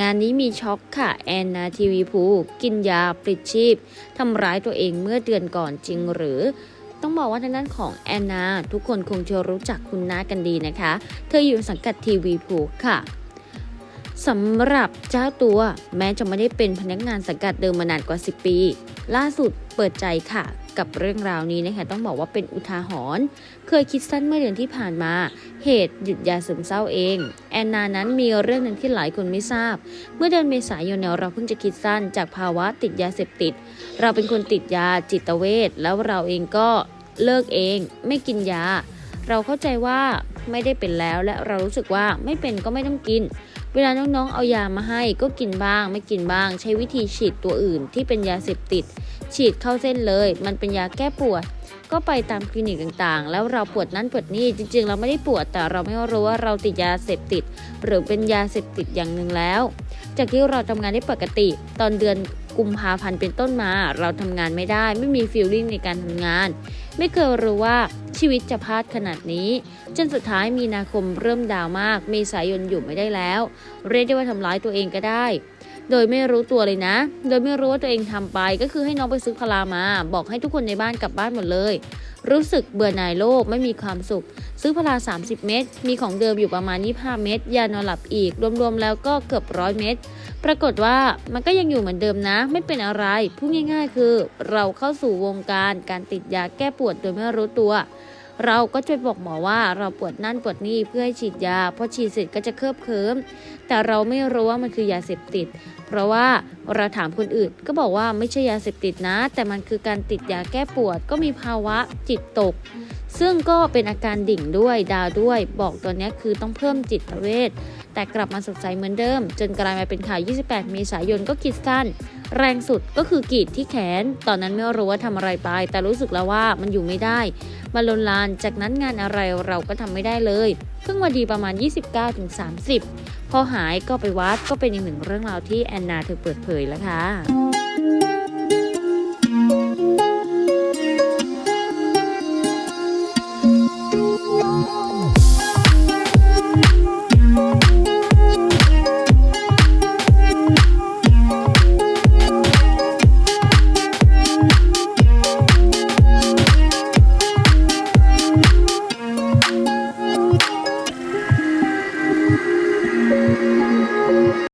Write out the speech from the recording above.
งานนี้มีช็อกค่ะ แอนนาทีวีภูกินยาปลิดชีพทำร้ายตัวเองเมื่อเดือนก่อนจริงหรือ ต้องบอกว่าทางด้านของแอนนา ทุกคนคงจะรู้จักคุณน้ากันดีนะคะ เธออยู่สังกัดทีวีภูค่ะ สำหรับเจ้าตัวแม้จะไม่ได้เป็นพนักงานสังกัดเดิมมานานกว่า 10 ปี ล่าสุดเปิดใจค่ะ กับเรื่องราวนี้นะคะต้องบอกว่าเป็นอุทาหรณ์เคยคิดสั้นเมื่อเดือนที่ผ่านมา เหตุหยุดยาซึมเศร้าเอง แอนนานั้นมีเรื่องหนึ่งที่หลายคนไม่ทราบ เมื่อเดือนเมษายนเนี่ยเราเพิ่งจะคิดสั้นจากภาวะติดยาเสพติด เราเป็นคนติดยาจิตเวชแล้วเราเองก็เลิกเอง ไม่กินยา เราเข้าใจว่า ไม่ได้เป็นแล้ว และเรารู้สึกว่าไม่เป็นก็ไม่ต้องกิน เวลาน้องๆ เอายามาให้ก็กินบ้าง ไม่กินบ้าง ใช้วิธีฉีดตัวอื่นที่เป็นยาเสพติด ฉีดเข้าเส้นเลย มันเป็นยาแก้ปวด ก็ไปตามคลินิกต่างๆ แล้วเราปวดนั่นปวดนี่จริง ๆ เราไม่ได้ปวดแต่เราไม่รู้ว่าเราติดยาเสพติด หรือเป็นยาเสพติดอย่างหนึ่งแล้ว จากที่เราทำงานได้ปกติ ตอนเดือน กุมภาพันธ์เป็นต้นมา เราทำงานไม่ได้ ไม่มีฟีลลิ่งในการทำงาน ไม่เคยรู้ว่าชีวิตจะพลาดขนาดนี้ จนสุดท้ายมีนาคมเริ่มดาวมาก เมษายนอยู่ไม่ได้แล้ว เรียกได้ว่าทำร้ายตัวเองก็ได้ โดยไม่รู้ตัวเลยนะ โดยไม่รู้ว่าตัวเองทำไป ก็คือให้น้องไปซื้อพารามา บอกให้ทุกคนในบ้านกลับบ้านหมดเลย รู้สึกเบื่อหน่ายโลกไม่มีความสุข ซื้อพารา30 เม็ดมีของเดิมอยู่ประมาณ 25 เม็ดยานอนหลับอีก รวมๆแล้วก็เกือบร้อยเม็ดปรากฏว่ามันก็ยังอยู่เหมือนเดิมนะ ไม่เป็นอะไรพูดง่าย ๆ คือ เราเข้าสู่วงการการติดยาแก้ปวดโดยไม่รู้ตัว เราก็จะบอกหมอว่าเราปวดนั่นปวดนี่เพื่อให้ฉีดยาพอฉีดเสร็จก็จะเคลิบเคลิ้มแต่เราไม่รู้ว่ามันคือยาเสพติด เพราะว่าเราถามคนอื่นก็บอกว่าไม่ใช่ยาเสพติดนะ แต่มันคือการติดยาแก้ปวดก็มีภาวะจิตตก ซึ่งก็เป็นอาการดิ่งด้วยดาวด้วย บอกตัวนี้คือต้องเพิ่มจิตเวชแต่กลับมาสดใสเหมือนเดิม จนกลายมาเป็นข่าว 28 เมษายนก็คิดสั้น แรงสุดก็คือกรีดที่แขน ตอนนั้นไม่รู้ว่าทำอะไรไป แต่รู้สึกแล้วว่ามันอยู่ไม่ได้ มาลนลาน จากนั้นงานอะไรเราก็ทำไม่ได้เลย เพิ่งมาดีประมาณ 29-30 พอหายก็ไปวัดก็เป็นอีกหนึ่งเรื่องราวที่แอนนาเธอเปิดเผยแล้วค่ะ